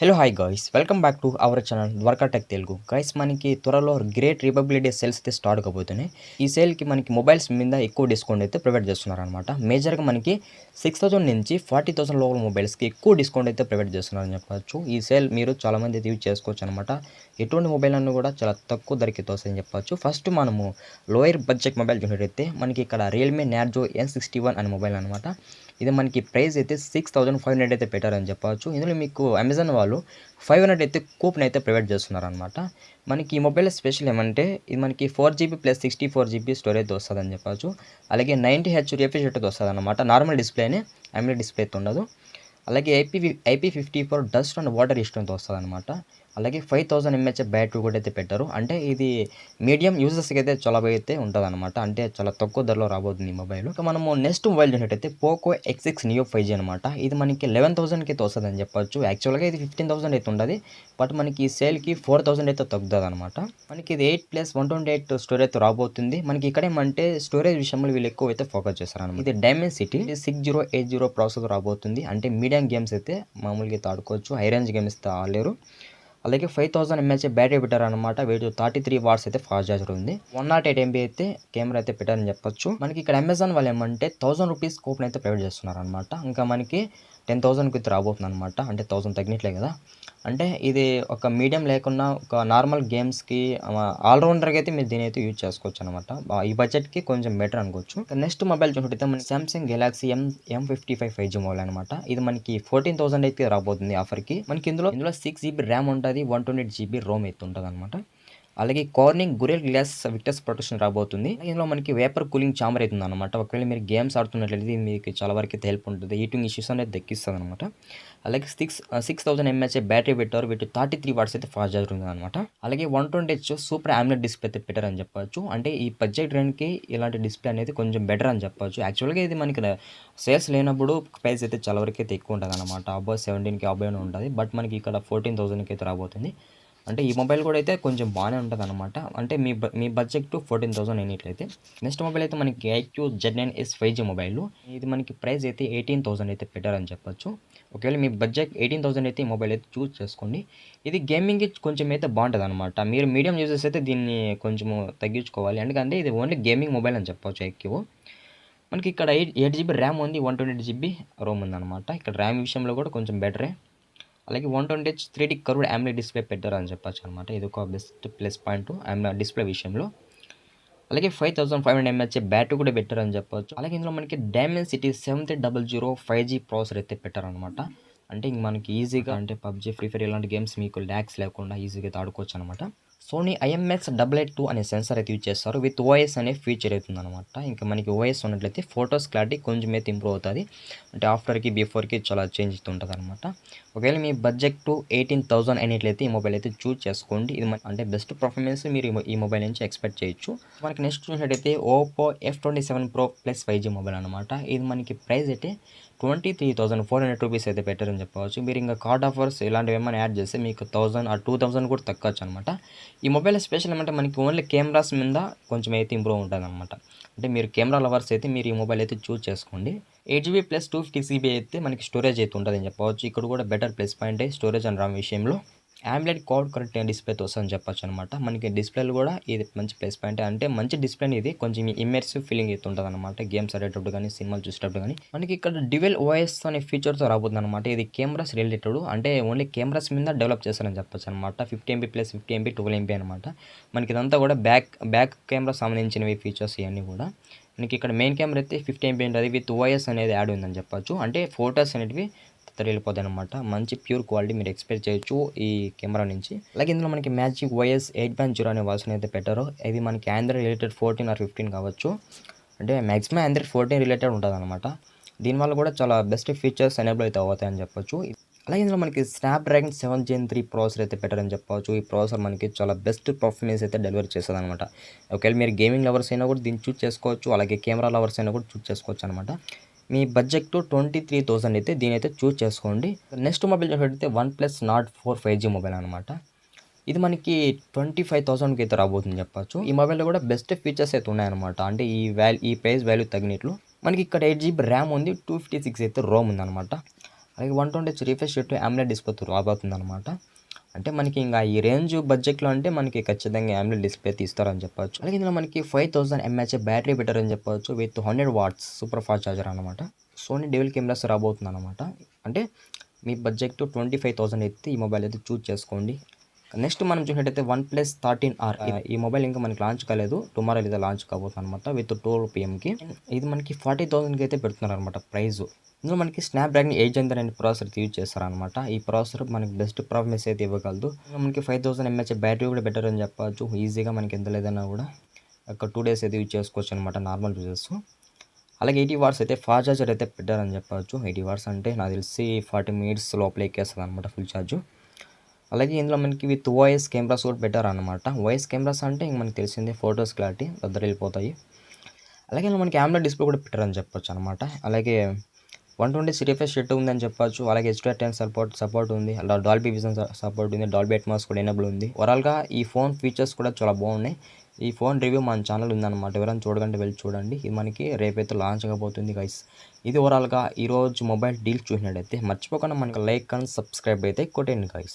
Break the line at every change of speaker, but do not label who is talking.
Hello hi guys welcome back to our channel Dwaraka tech Telugu guys మనకి త్వరలో great Republic Day sales అయితే start కాబోతున్నాయి. ఈ సేల్కి మనకి మొబైల్స్ మీద ఎక్కువ డిస్కౌంట్ అయితే ప్రొవైడ్ చేస్తున్నారు అనమాట మేజర్గా మనకి సిక్స్ థౌసండ్ నుంచి ఫార్టీ థౌసండ్ లోపల మొబైల్స్కి ఎక్కువ డిస్కౌంట్ అయితే ప్రొవైడ్ చేస్తున్నారని చెప్పచ్చు. ఈ సేల్ మీరు చాలామంది అయితే యూజ్ చేసుకోవచ్చు అనమాట ఎటువంటి మొబైల్ అన్నీ కూడా చాలా తక్కువ ధరకి వస్తాయని చెప్పచ్చు. ఫస్ట్ మనము లోయర్ బడ్జెట్ మొబైల్ చూసినట్టయితే మనకి ఇక్కడ Realme Narzo N sixty one అనే మొబైల్ అనమాట ఇది మనకి ప్రైస్ అయితే సిక్స్ థౌసండ్ ఫైవ్ హండ్రెడ్ అయితే పెట్టారని చెప్పవచ్చు. ఇందులో మీకు అమెజాన్ వాళ్ళు ఫైవ్ హండ్రెడ్ అయితే కూపన్ అయితే ప్రొవైడ్ చేస్తున్నారు అనమాట మనకి ఈ మొబైల్ స్పెషల్ ఏమంటే ఇది మనకి four GB plus sixty four GB storage వస్తుందని చెప్పవచ్చు. అలాగే నైంటీ హెచ్ రిఫ్రిజరేటర్ వస్తుంది అనమాట నార్మల్ డిస్ప్లేనే అమ్లెట్ డిస్ప్లే అయితే ఉండదు. అలాగే IP IP fifty four dust and water ఇష్టంతో వస్తుంది అనమాట అలాగే ఫైవ్ థౌసండ్ ఎంహెచ్ బ్యాటరీ కూడా అయితే పెట్టారు. అంటే ఇది మీడియం యూజర్స్కి అయితే చాలా అయితే ఉంటుంది అనమాట అంటే చాలా తక్కువ ధరలో రాబోతుంది ఈ మొబైల్ ఇక మనము నెక్స్ట్ మొబైల్ చూసినట్టయితే Poco X six Neo five G అనమాట ఇది మనకి లెవెన్ థౌసండ్కి అయితే వస్తుంది అని చెప్పొచ్చు యాక్చువల్గా ఇది ఫిఫ్టీన్ థౌసండ్ అయితే ఉండదు బట్ మనకి ఈ సేల్కి ఫోర్ థౌసండ్ అయితే తగ్గుతుంది అనమాట మనకి ఇది eight plus one twenty eight storage రాబోతుంది. మనకి ఇక్కడ ఏమంటే స్టోరేజ్ విషయంలో వీళ్ళు ఎక్కువ అయితే ఫోకస్ చేస్తారు ఇది Dimensity six zero eight zero processor రాబోతుంది. అంటే మీడియం గేమ్స్ అయితే మామూలుగా అయితే ఆడుకోవచ్చు. హై రేంజ్ గేమ్స్ అయితే ఆడలేరు. అలాగే ఫైవ్ థౌసండ్ ఎంఎల్సీ బ్యాటరీ పెట్టారనమాట అనమాట థర్టీ త్రీ వాట్స్ అయితే ఫాస్ట్ చార్జర్ ఉంది వన్ నాట్ ఎయిట్ ఎంబీ అయితే కెమెరా అయితే పెట్టారని చెప్పొచ్చు. మనకి ఇక్కడ అమెజాన్ వాళ్ళు ఏమంటే థౌసండ్ రూపీస్ కూపన్ అయితే ప్రొవైడ్ చేస్తున్నారు అనమాట ఇంకా మనకి టెన్ థౌసండ్కి అయితే రాబోతుంది అనమాట అంటే థౌసండ్ తగ్గినట్లే కదా. అంటే ఇది ఒక మీడియం లేకుండా ఒక నార్మల్ గేమ్స్కి ఆల్రౌండర్కి అయితే మీరు దీని అయితే యూజ్ చేసుకోవచ్చు అనమాట ఈ బడ్జెట్కి కొంచెం బెటర్ అనుకోవచ్చు. నెక్స్ట్ మొబైల్ చూసుకుంటే మన Samsung Galaxy M M fifty five five G mobile అనమాట ఇది మనకి ఫోర్టీన్ థౌసండ్ అయితే రాబోతుంది ఆఫర్కి మనకి ఇందులో ఇందులో సిక్స్ జీబీ ర్యామ్ ఉంటుంది one twenty eight GB ROM అయితే ఉంటుంది అనమాట అలాగే Corning Gorilla glass Victus protection రాబోతుంది. ఇందులో మనకి వేపర్ కూలింగ్ చాంబర్ అవుతుంది అనమాట ఒకవేళ మీరు గేమ్స్ ఆడుతున్నట్లయితే మీకు చాలా వరకు అయితే హెల్ప్ ఉంటుంది. హీటింగ్ ఇష్యూస్ అనేది దక్కిస్తుంది అనమాట అలాగే six six thousand MH battery పెట్టారు వీటి థర్టీ త్రీ వాట్స్ అయితే ఫాస్ట్ చార్జర్ ఉంది అనమాట అలాగే one twenty H super AMOLED display అయితే బెటర్ అని చెప్పొచ్చు. అంటే ఈ బడ్జెట్ రేంజ్కి ఇలాంటి డిస్ప్లే అనేది కొంచెం బెటర్ అని చెప్పొచ్చు. యాక్చువల్గా ఇది మనకి సేల్స్ లేనప్పుడు ప్రైస్ అయితే చాలా వరకు అయితే ఎక్కువ ఉంటుంది అనమాట అబౌవ్ సెవెంటీన్కి అబౌవ్ ఉంటుంది. బట్ మనకి ఇక్కడ ఫోర్టీన్ థౌసండ్కి అయితే రాబోతుంది. అంటే ఈ మొబైల్ కూడా అయితే కొంచెం బాగానే ఉంటుంది అనమాట అంటే మీ బ మీ బడ్జెట్ ఫోర్టీన్ థౌసండ్ అయినట్లయితే నెక్స్ట్ మొబైల్ అయితే. మనకి iQOO Z nine S five G mobile ఇది మనకి ప్రైస్ అయితే ఎయిటీన్ థౌసండ్ అయితే పెట్టారని చెప్పొచ్చు. ఒకవేళ మీ బడ్జెట్ ఎయిటీన్ థౌసండ్ అయితే ఈ మొబైల్ అయితే చూస్ చేసుకోండి. ఇది గేమింగ్కి కొంచెం అయితే బాగుంటుంది అనమాట మీరు మీడియం యూజర్స్ అయితే దీన్ని కొంచెం తగ్గించుకోవాలి. ఎందుకంటే ఇది ఓన్లీ గేమింగ్ మొబైల్ అని చెప్పొచ్చు ఐక్యూ. మనకి ఇక్కడ ఎయిట్ ఎయిట్ జీబీ ర్యామ్ ఉంది one twenty eight GB ROM ఉందన్నమాట. ఇక్కడ ర్యామ్ విషయంలో కూడా కొంచెం బెటరే అలాగే one twenty H three D curved AMOLED display పెట్టారు అని చెప్పచ్చు అనమాట ఇది ఒక best plus point AMOLED display విషయంలో. అలాగే five thousand five hundred MH battery కూడా పెట్టారు అని చెప్పొచ్చు. అలాగే ఇందులో మనకి Dimensity seven three double zero five G processor అయితే పెట్టారనమాట అంటే ఇంక మనకి ఈజీగా అంటే పబ్జీ ఫ్రీ ఫైర్ ఇలాంటి గేమ్స్ మీకు ల్యాక్స్ లేకుండా ఈజీగా అయితే ఆడుకోవచ్చు అనమాట Sony IMX double eight two అనే సెన్సార్ అయితే యూజ్ చేస్తారు. విత్ ఓఎస్ అనే ఫీచర్ అవుతుంది అనమాట ఇంకా మనకి ఓఎస్ ఉన్నట్లయితే ఫొటోస్ క్లారిటీ కొంచెం అయితే ఇంప్రూవ్ అవుతుంది. అంటే ఆఫ్టర్కి బిఫోర్కి చాలా చేంజ్ అవుతుంటుంది అనమాట ఒకవేళ మీ బడ్జెట్ టు ఎయిటీన్ థౌసండ్ అయినట్లయితే ఈ మొబైల్ అయితే చూజ్ చేసుకోండి. ఇది అంటే బెస్ట్ పర్ఫార్మెన్స్ మీరు ఈ మొబైల్ నుంచి ఎక్స్పెక్ట్ చేయొచ్చు. మనకి నెక్స్ట్ చూసినట్టయితే Oppo F twenty seven pro plus five G mobile అనమాట ఇది మనకి ప్రైస్ అయితే twenty three thousand four hundred rupees అయితే పెట్టారని చెప్పవచ్చు. మీరు ఇంకా కార్డ్ ఆఫర్స్ ఇలాంటివి ఏమైనా యాడ్ చేస్తే మీకు థౌసండ్ ఆ టూ థౌసండ్ కూడా తగ్గచ్చు అనమాట ఈ మొబైల్ స్పెషల్ ఏమంటే మనకి ఓన్లీ కెమెరాస్ మీద కొంచెం అయితే ఇంప్రూవ్ ఉంటుంది అనమాట అంటే మీరు కెమెరా లవర్స్ అయితే మీరు ఈ మొబైల్ అయితే చూస్ చేసుకోండి. Eight GB plus two fifty GB అయితే మనకి స్టోరేజ్ అయితే ఉంటుందని చెప్పవచ్చు. ఇక్కడ కూడా better plus point storage and RAM విషయంలో. ఆమ్లెట్ కోడ్ కరెక్ట్ డిస్ప్లేతో వస్తుందని చెప్పొచ్చు అనమాట మనకి డిస్ప్లేలు కూడా ఇది మంచి ప్లస్ పాయింట్. అంటే మంచి డిస్ప్లే ఇది కొంచెం ఇమర్సివ్ ఫీలింగ్ అయితే ఉంటుంది అనమాట గేమ్స్ ఆడేటప్పుడు కానీ సినిమాలు చూసేటప్పుడు కానీ మనకి ఇక్కడ డివెల్ ఓఎస్ అనే ఫీచర్తో రాబోతుంది అనమాట ఇది కెమెరాస్ రిలేటెడ్ అంటే ఓన్లీ కెమెరాస్ మీద డెవలప్ చేస్తారని చెప్పొచ్చు అనమాట fifty MP plus fifty MP twelve MP అనమాట మనకి ఇదంతా కూడా బ్యాక్ బ్యాక్ కెమెరా సంబంధించినవి ఫీచర్స్ ఇవన్నీ కూడా. మనకి ఇక్కడ మెయిన్ కెమెరా అయితే ఫిఫ్టీ ఎంపీ ఉంటుంది విత్ ఓఎస్ అనేది యాడ్ ఉందని చెప్పొచ్చు. అంటే ఫొటోస్ అనేటివి వెళ్ళిపోతాయి అనమాట మంచి ప్యూర్ క్వాలిటీ మీరు ఎక్స్పెక్ట్ చేయొచ్చు ఈ కెమెరా నుంచి. అలాగే ఇందులో మనకి magic YS eight point zero అనే వర్షన్ అయితే పెట్టారో. ఇది మనకి Android related fourteen or fifteen కావచ్చు. అంటే మ్యాక్సిమం ఆండ్రాయిడ్ ఫోర్టీన్ రిలేటెడ్ ఉంటుంది అనమాట దీనివల్ల కూడా చాలా బెస్ట్ ఫీచర్స్ ఎనేబుల్ అయితే అవుతాయని చెప్పొచ్చు. అలాగే ఇందులో మనకి Snapdragon seven Gen three processor అయితే పెట్టారని చెప్పవచ్చు. ఈ ప్రాసెసర్ మనకి చాలా బెస్ట్ పర్ఫార్మెన్స్ అయితే డెలివరీ చేస్తుంది అనమాట ఒకవేళ మీరు గేమింగ్ లవర్స్ అయినా కూడా దీన్ని చూస్ చేసుకోవచ్చు. అలాగే కెమెరా లవర్స్ అయినా కూడా చూస్ చేసుకోవచ్చు అనమాట మీ బడ్జెట్ ట్వంటీ త్రీ థౌసండ్ అయితే దీని అయితే చూస్ చేసుకోండి. నెక్స్ట్ మొబైల్ చూసినట్టయితే OnePlus Nord four five G mobile అనమాట ఇది మనకి ట్వంటీ ఫైవ్ థౌసండ్కి అయితే రాబోతుంది చెప్పచ్చు. ఈ మొబైల్లో కూడా బెస్ట్ ఫీచర్స్ అయితే ఉన్నాయన్నమాట. అంటే ఈ వాల్యూ ఈ ప్రైస్ వాల్యూ తగినట్లు మనకి ఇక్కడ ఎయిట్ జీబీ ర్యామ్ ఉంది టూ ఫిఫ్టీ సిక్స్ అయితే రోమ్ ఉందన్నమాట. అలాగే one twenty refresh refresh rate AMOLED డిస్ప్లేతో రాబోతుంది అనమాట అంటే మనకి ఇంకా ఈ రేంజ్ బడ్జెట్లో అంటే మనకి ఖచ్చితంగా ఆమ్లెట్ డిస్ప్లే తీస్తారని చెప్పొచ్చు. అలాగే ఇందులో మనకి five thousand MH battery better అని చెప్పొచ్చు with hundred watts super fast charger అనమాట సోనీ డెవిల్ కెమెరాస్ రాబోతుంది అనమాట అంటే మీ బడ్జెట్ ట్వంటీ ఫైవ్ థౌసండ్ అయితే ఈ మొబైల్ అయితే చూస్ చేసుకోండి. నెక్స్ట్ మనం చూసినట్టయితే వన్ ప్లస్ థర్టీన్ ఆర్ ఈ మొబైల్ ఇంకా మనకి లాంచ్ కాలేదు. టుమారో అయితే లాంచ్ కాబోతుంది అనమాట విత్ ట్వెల్వ్ పిఎంకి ఇది మనకి ఫార్టీ థౌసండ్కి అయితే పెడుతున్నారు అనమాట ప్రైస్ ఇందులో మనకి స్నాప్డ్రాగన్ ఎయిట్ జెన్ అనే ప్రాసెసర్ యూజ్ చేస్తారనమాట ఈ ప్రాసెసర్ మనకి బెస్ట్ పర్ఫార్మెన్స్ అయితే ఇవ్వగలదు. మనకి ఫైవ్ థౌసండ్ ఎంహెచ్ బ్యాటరీ కూడా బెటర్ అని చెప్పొచ్చు. ఈజీగా మనకి ఎంత లేదన్నా కూడా. ఒక టూ డేస్ అయితే యూజ్ చేసుకోవచ్చు అనమాట నార్మల్ యూజెస్ అలాగే ఎయిటీ వాట్స్ అయితే ఫాస్ట్ చార్జర్ అయితే పెట్టారని చెప్పొచ్చు. ఎయిటీ వాట్స్ అంటే నాకు తెలిసి ఫార్టీ మినిట్స్ లోపల ఎక్కేస్తుంది అనమాట ఫుల్ ఛార్జ్ అలాగే ఇందులో మనకి విత్ వాయిస్ కెమెరాస్ కూడా బెటర్ అనమాట వాయిస్ కెమెరాస్ అంటే ఇంక మనకి తెలిసింది ఫొటోస్ క్లారిటీ దగ్గర వెళ్ళిపోతాయి. అలాగే మనకి ఆమ్లెట్ డిస్ప్లే కూడా పెట్టారని చెప్పొచ్చు అనమాట అలాగే వన్ ట్వంటీ సిరీఫెస్ షెట్ ఉందని చెప్పొచ్చు. అలాగే హెచ్డిఆర్ టెన్ సపోర్ట్ సపోర్ట్ ఉంది. అలా డాల్బీ విజన్ సపోర్ట్ ఉంది. డాల్బీ అట్మాస్ కూడా ఎనబుల్ ఉంది. ఓవరాల్గా ఈ ఫోన్ ఫీచర్స్ కూడా చాలా బాగున్నాయి. ఈ ఫోన్ రివ్యూ మన ఛానల్ ఉందన్నమాట. ఎవరైనా చూడకంటే వెళ్ళి చూడండి. ఇది మనకి రేపైతే లాంచ్ కాబోతుంది గైస్ ఇది ఓవరాల్గా ఈరోజు మొబైల్ డీల్ చూసినట్టయితే మర్చిపోకుండా మనకి లైక్ అండ్ సబ్స్క్రైబ్ అయితే కొట్టేయండి గైస్